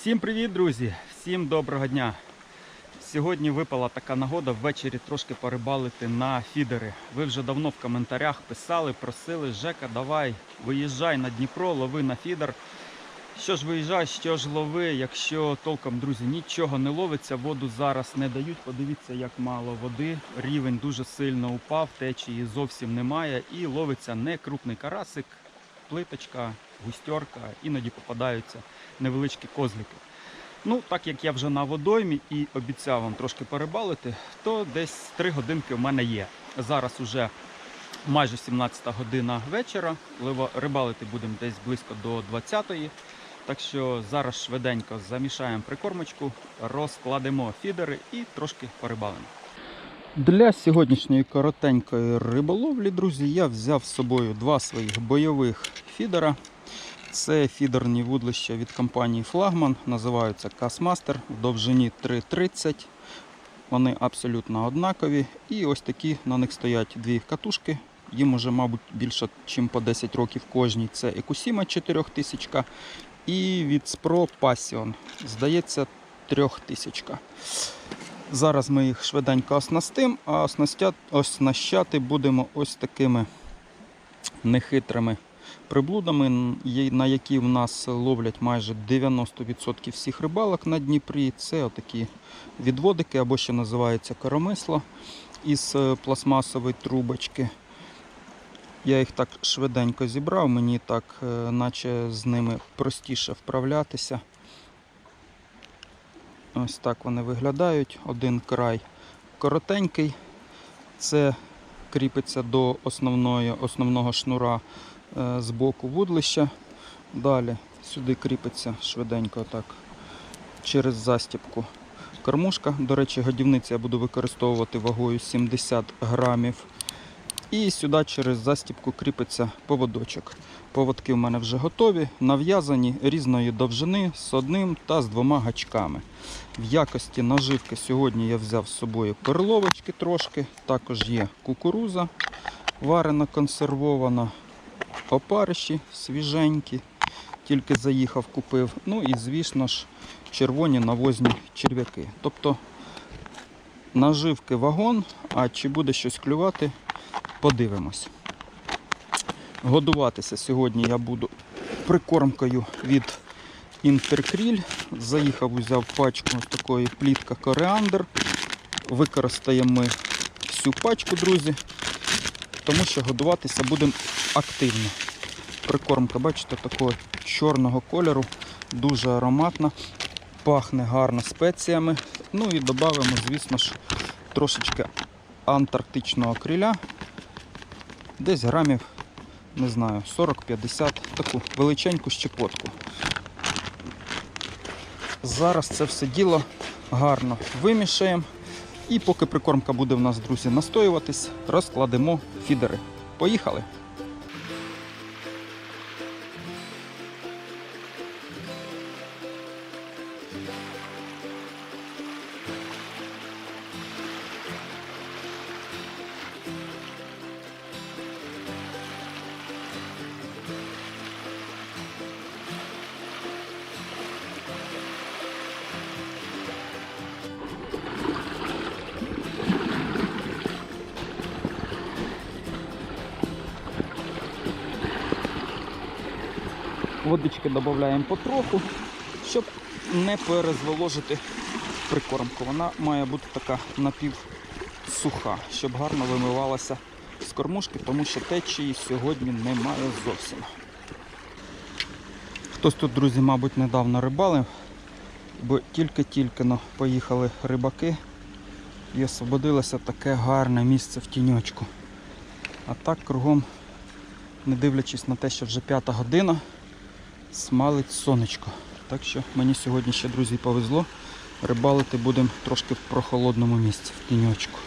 Всім привіт, друзі! Всім доброго дня! Сьогодні випала така нагода ввечері трошки порибалити на фідери. Ви вже давно в коментарях писали, просили Жека, давай, виїжджай на Дніпро, лови на фідер. Що ж виїжджай, що ж лови, якщо толком, друзі, нічого не ловиться, воду зараз не дають. Подивіться, як мало води. Рівень дуже сильно упав, течії зовсім немає. І ловиться не крупний карасик, плиточка, густерка, іноді попадаються невеличкі козлики. Ну, так як я вже на водоймі і обіцяв вам трошки перебалити, то десь 3 годинки в мене є. Зараз уже майже 17 година вечора. Рибалити будемо десь близько до 20-ї. Так що зараз швиденько замішаємо прикормочку, розкладемо фідери і трошки порибалимо. Для сьогоднішньої коротенької риболовлі, друзі, я взяв з собою два своїх бойових фідера. Це фідерні вудлища від компанії Флагман, називаються Касмастер в довжині 3,30. Вони абсолютно однакові. І ось такі на них стоять дві катушки. Їм уже, мабуть, більше, ніж по 10 років кожній. Це Екусіма 4000 і від Spro Passion. Здається, 3000. Зараз ми їх швиденько оснастим, а оснащати будемо ось такими нехитрими приблудами, на які в нас ловлять майже 90% всіх рибалок на Дніпрі. Це отакі відводики, або ще називається коромисло із е, пластмасової трубочки. Я їх так швиденько зібрав, мені так, е, наче з ними простіше вправлятися. Ось так вони виглядають. Один край коротенький, це кріпиться до основної, основного шнура з боку вудлища. Далі сюди кріпиться швиденько так через застібку кормушка. До речі, годівниці я буду використовувати вагою 70 грамів. І сюди через застібку кріпиться поводочок. Поводки в мене вже готові, нав'язані різної довжини з одним та з двома гачками. В якості наживки сьогодні я взяв з собою перловочки трошки, також є кукуруза варена, консервована, опариші свіженькі, тільки заїхав, купив. Ну і, звісно ж, червоні навозні черв'яки. Тобто наживки вагон, а чи буде щось клювати, подивимось. Годуватися сьогодні я буду прикормкою від Інтеркріль. Заїхав, взяв пачку ось такої плітка коріандр. Використаємо ми всю пачку, друзі, тому що годуватися будемо активно. Прикормка, бачите, такого чорного кольору, дуже ароматна, пахне гарно спеціями. Ну і додамо, звісно ж, трошечки антарктичного криля. Десь грамів, не знаю, 40-50, таку величеньку щепотку. Зараз це все діло гарно вимішаємо. І поки прикормка буде в нас, друзі, настоюватись, розкладемо фідери. Поїхали! Водички додаємо потроху, щоб не перезволожити прикормку. Вона має бути така напівсуха, щоб гарно вимивалася з кормушки, тому що течії сьогодні немає зовсім. Хтось тут, друзі, мабуть, недавно рибалив, бо тільки-тільки ну, поїхали рибаки і освободилося таке гарне місце в тіньочку. А так кругом, не дивлячись на те, що вже п'ята година, смалить сонечко. Так що мені сьогодні ще, друзі, повезло. Рибалити будемо трошки в прохолодному місці, в тіньочку.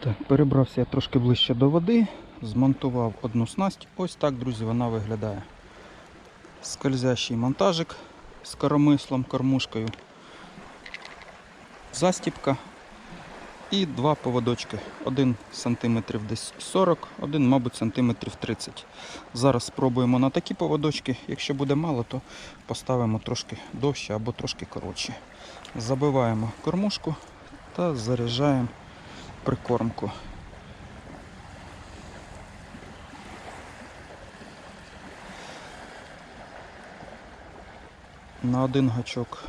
Так, перебрався я трошки ближче до води, змонтував одну снасть. Ось так, друзі, вона виглядає. Скользящий монтажик з коромислом, кормушкою. Застіпка. І два поводочки. Один сантиметрів десь 40, один, мабуть, сантиметрів 30. Зараз спробуємо на такі поводочки. Якщо буде мало, то поставимо трошки довше або трошки коротше. Забиваємо кормушку та заряджаємо прикормку. На один гачок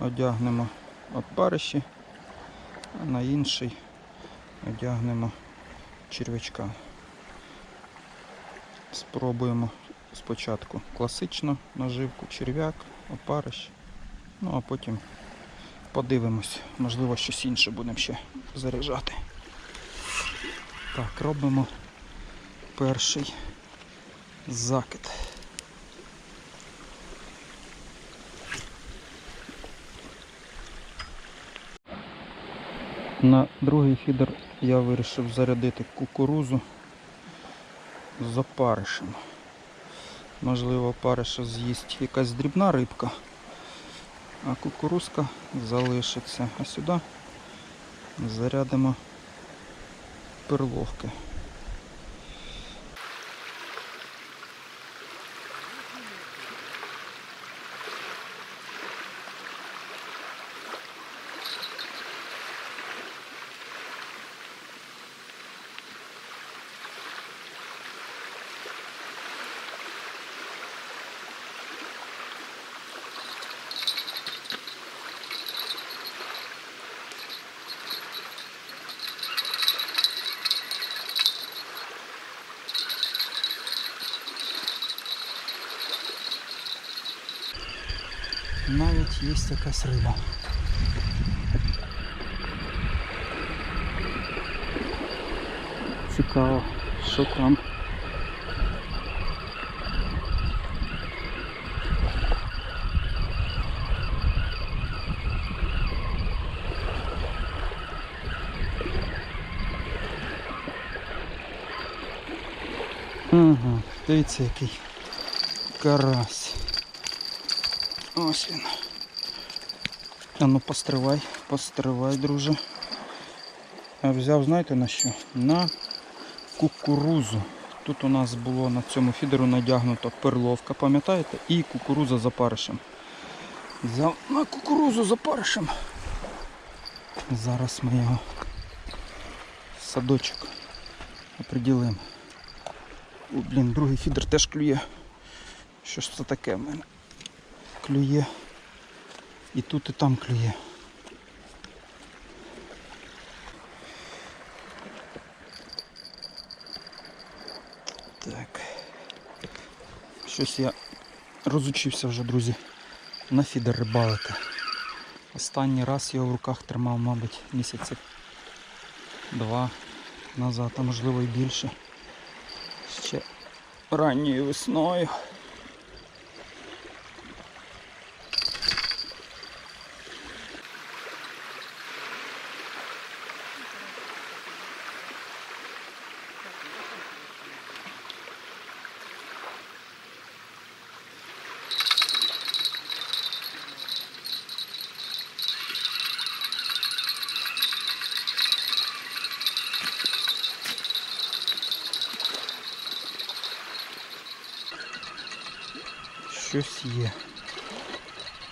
одягнемо опариші, а на інший одягнемо черв'ячка. Спробуємо спочатку класичну наживку, черв'як, опариш, ну а потім подивимось, можливо щось інше будемо ще заряджати. Так, робимо перший закид. На другий фідер я вирішив зарядити кукурузу з опаришем. Можливо, опариша з'їсть якась дрібна рибка, а кукурузка залишиться. А сюди зарядимо перловки. Навіть є якась риба. Цікаво, що там. Ага, дивіться який карась. Ось він. А ну постривай, постривай, друже. Я взяв, знаєте на що? На кукурузу. Тут у нас було на цьому фідеру надягнуто перловка, пам'ятаєте? І кукуруза з опаришем. Взяв на кукурузу з опаришем. Зараз ми його садочок оприділимо. О, блін, другий фідер теж клює. Що ж це таке в мене? Клює. І тут, і там клює. Так. Щось я розучився вже, друзі, на фідер рибалити. Останній раз його в руках тримав, мабуть, місяці два назад, а можливо і більше. Ще ранньою весною. Щось є.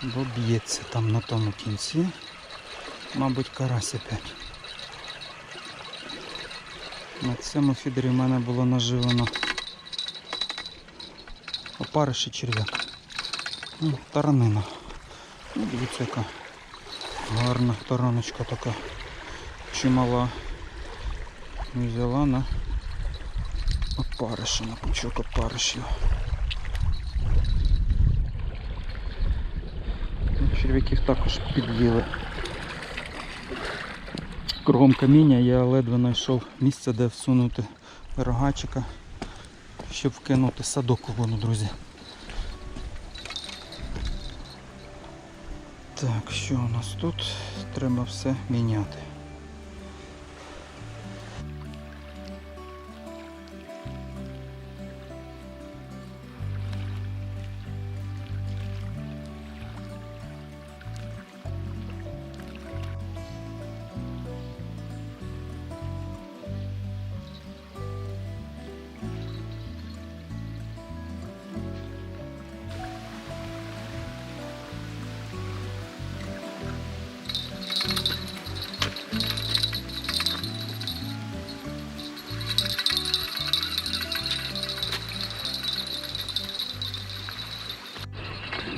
Бо б'ється там на тому кінці. Мабуть, карась опять. На цьому фідері в мене було наживано опариш і черв'як. Ну, таранина. Ну, дивіться, яка гарна тараночка така чимала. Взяла на опариша, на пучок опаришів. Черв'яків також під'їли. Кругом каміння я ледве знайшов місце, де всунути рогачика, щоб вкинути садок воду, друзі. Так, що у нас тут? Треба все міняти.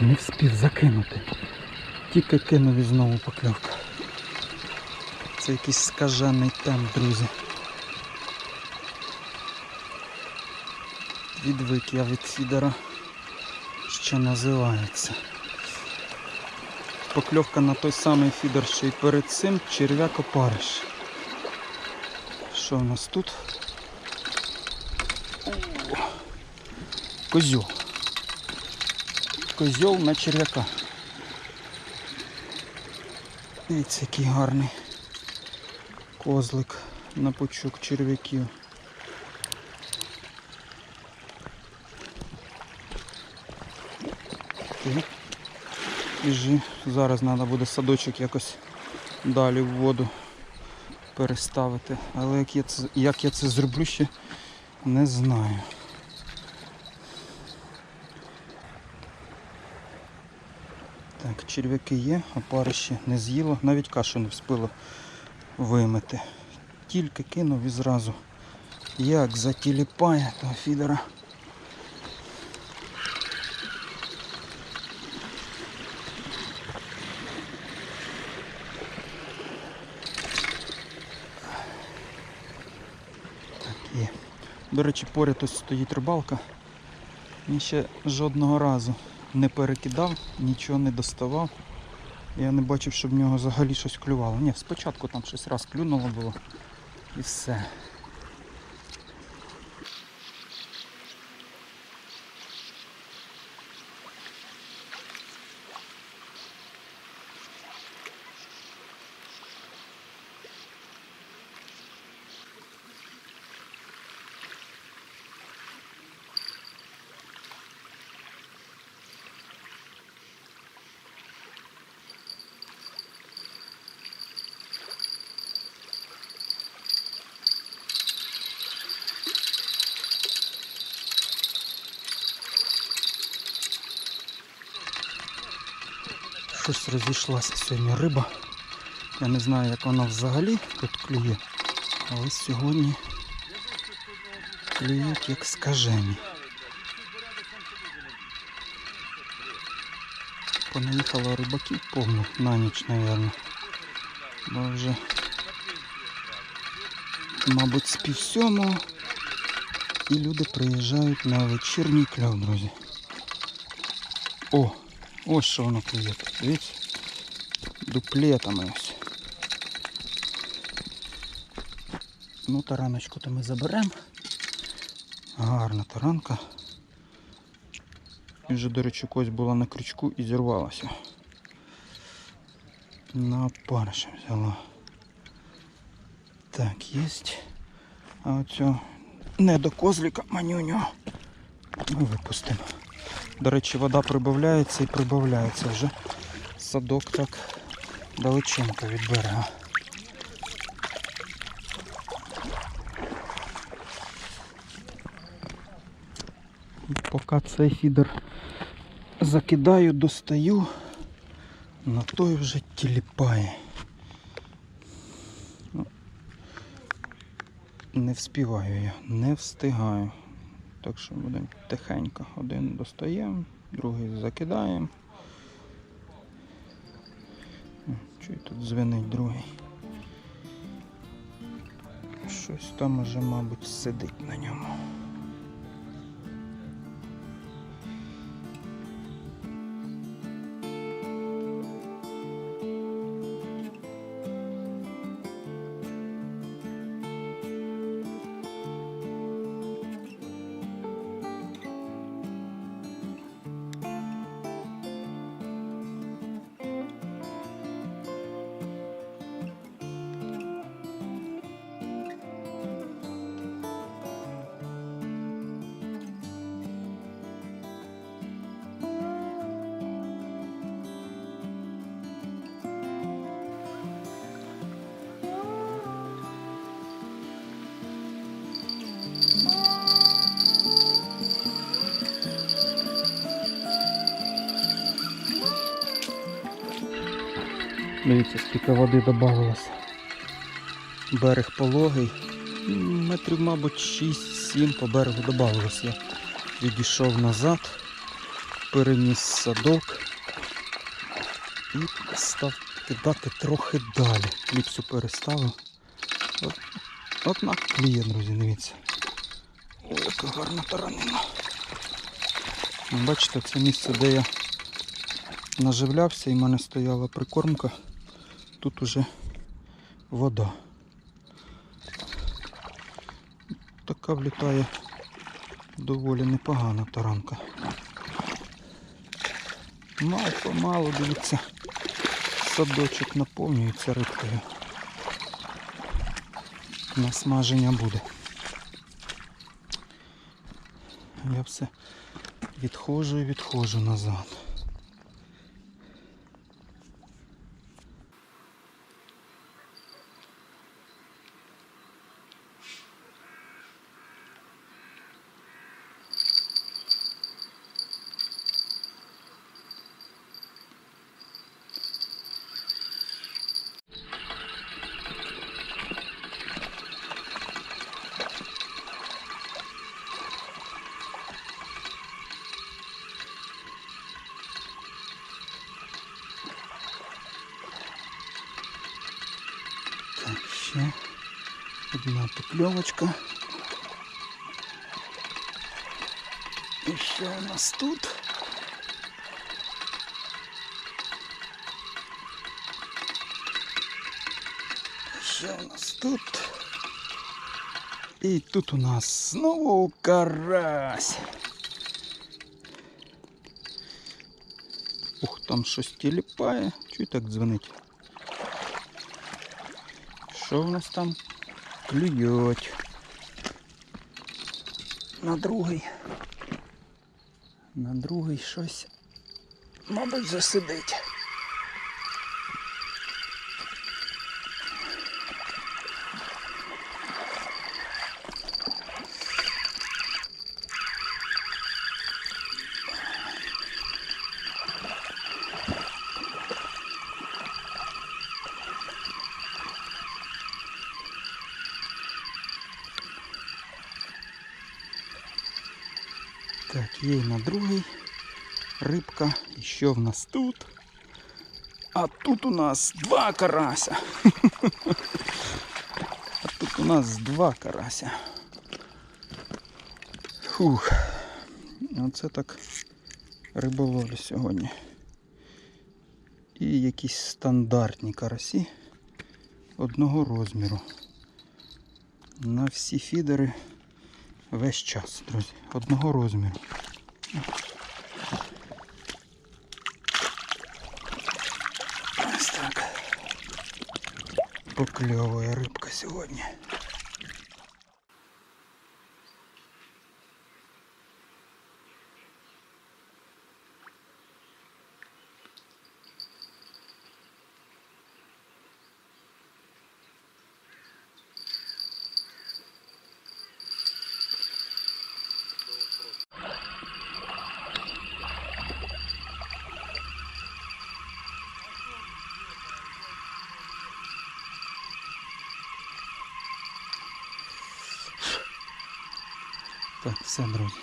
Не вспів закинути. Тільки кинув і знову покльовка. Це якийсь скажений темп, друзі. Відвик я від фідера, що називається. Покльовка на той самий фідер, що і перед цим черв'як опариш. Що в нас тут? О, Козьол. На черв'яка. Дивіться, який гарний козлик на пучок черв'яків. Біжи. Зараз треба буде садочок якось далі в воду переставити. Але як я це, як я це зроблю, ще не знаю. Так, черв'яки є, а не з'їло, навіть кашу не вспіло вимити. Тільки кинув і зразу. Як затіліпає того фідера. Так, є. До речі, поряд ось стоїть рибалка. Він ще жодного разу не перекидав, нічого не доставав. Я не бачив, щоб в нього взагалі щось клювало. Ні, спочатку там щось раз клюнуло було і все. Щось розійшлася сьогодні риба. Я не знаю, як вона взагалі тут клює, але сьогодні клюють як скажені. Понаїхало рибаків повно на ніч, мабуть. Бо вже, мабуть, з пів і люди приїжджають на вечірній кльов, друзі. О! Ось що воно клює. Дивіться. Дуплетами ось. Ну, тараночку то ми заберемо. Гарна таранка. І вже, до речі, когось була на крючку і зірвалася. На опариша взяла. Так, єсть. А оцю не до козлика манюню. Ми випустимо. До речі, вода прибавляється і прибавляється вже. Садок так далеченько від берега. Поки цей фідер закидаю, достаю, на той вже тіліпає. Ну, Не вспіваю я, не встигаю. Так що будемо тихенько. Один достаємо, другий закидаємо. Чуй тут дзвенить другий. Щось там уже, мабуть, сидить на ньому. Дивіться, скільки води додавалося. Берег пологий. Метрів, мабуть, 6-7 по берегу додавалося. Я відійшов назад. переніс садок і став кидати трохи далі. Кліпсу переставив. От, от на кліє, друзі, дивіться. Ой, яка гарна таранина. Бачите, це місце, де я наживлявся і в мене стояла прикормка. Тут уже вода. Така влітає доволі непогана таранка. Мало помалу, дивіться, садочок наповнюється рибкою. Насмаження буде. Я все відходжу і відходжу назад. одна покльовочка. І що у нас тут? Що у нас тут? І тут у нас знову карась. Ух, там щось тіліпає. Чуй так дзвонить? Що в нас там Клюють? На другий. На другий щось. Мабуть, засидить. Так, є і на другий рибка. І що в нас тут? А тут у нас два карася. А тут у нас два карася. Фух. Оце так риболовлю сьогодні. І якісь стандартні карасі одного розміру. На всі фідери весь час, друзі, одного розміру. Покльовує рыбка сьогодні. Все, друзі.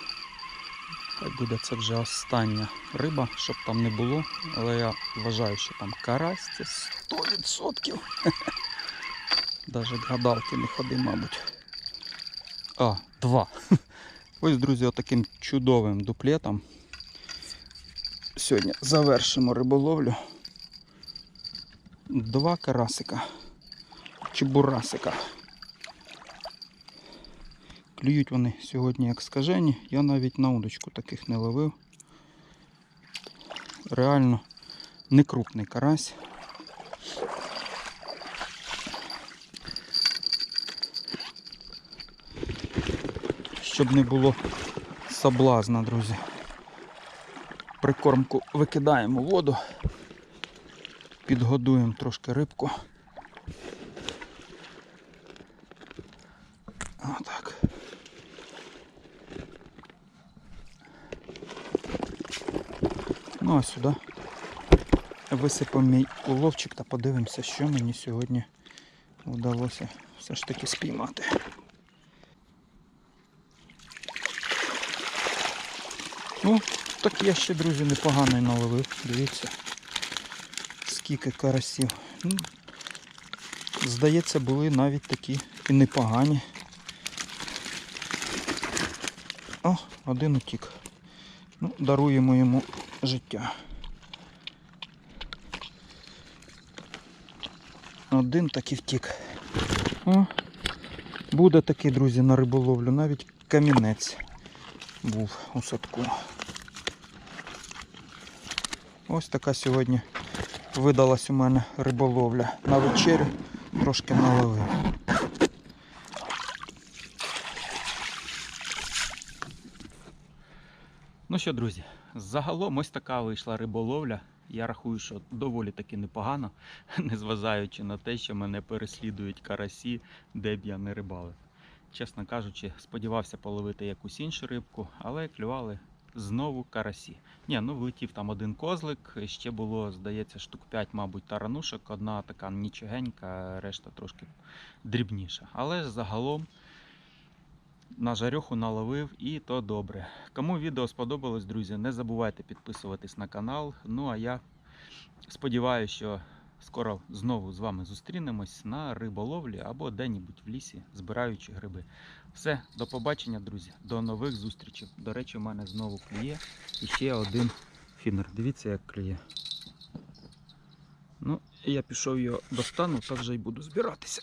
Хай буде це вже остання риба, щоб там не було. Але я вважаю, що там карась це 100%. Даже гадалки не ходи, мабуть. А, два. Ось, друзі, отаким чудовим дуплетом. Сьогодні завершимо риболовлю. Два карасика. Чебурасика. Клюють вони сьогодні як скажені. Я навіть на удочку таких не ловив. Реально не крупний карась. Щоб не було соблазна, друзі. Прикормку викидаємо воду, підгодуємо трошки рибку. Отак. Ну а сюди висипав мій уловчик та подивимося, що мені сьогодні вдалося все ж таки спіймати. Ну, Так я ще, друзі, непоганий наловив. Дивіться, скільки карасів. Ну, здається, були навіть такі і непогані. О, один утік. Ну, даруємо йому життя. Один таки втік. О, буде такий, друзі, на риболовлю. Навіть камінець був у садку. Ось така сьогодні видалась у мене риболовля. На вечерю трошки наловив. Ну що, друзі, загалом ось така вийшла риболовля. Я рахую, що доволі таки непогано, незважаючи на те, що мене переслідують карасі, де б я не рибалив. Чесно кажучи, сподівався половити якусь іншу рибку, але клювали знову карасі. Ні, ну влетів там один козлик, ще було, здається, штук 5, мабуть, таранушок. Одна така нічогенька, решта трошки дрібніша. Але загалом на жарюху наловив і то добре. Кому відео сподобалось, друзі, не забувайте підписуватись на канал. Ну а я сподіваюся, що скоро знову з вами зустрінемось на риболовлі або де-небудь в лісі, збираючи гриби. Все, до побачення, друзі, до нових зустрічей. До речі, у мене знову клює і ще один фінер. Дивіться, як клює. Ну, я пішов його достану, та вже й буду збиратися.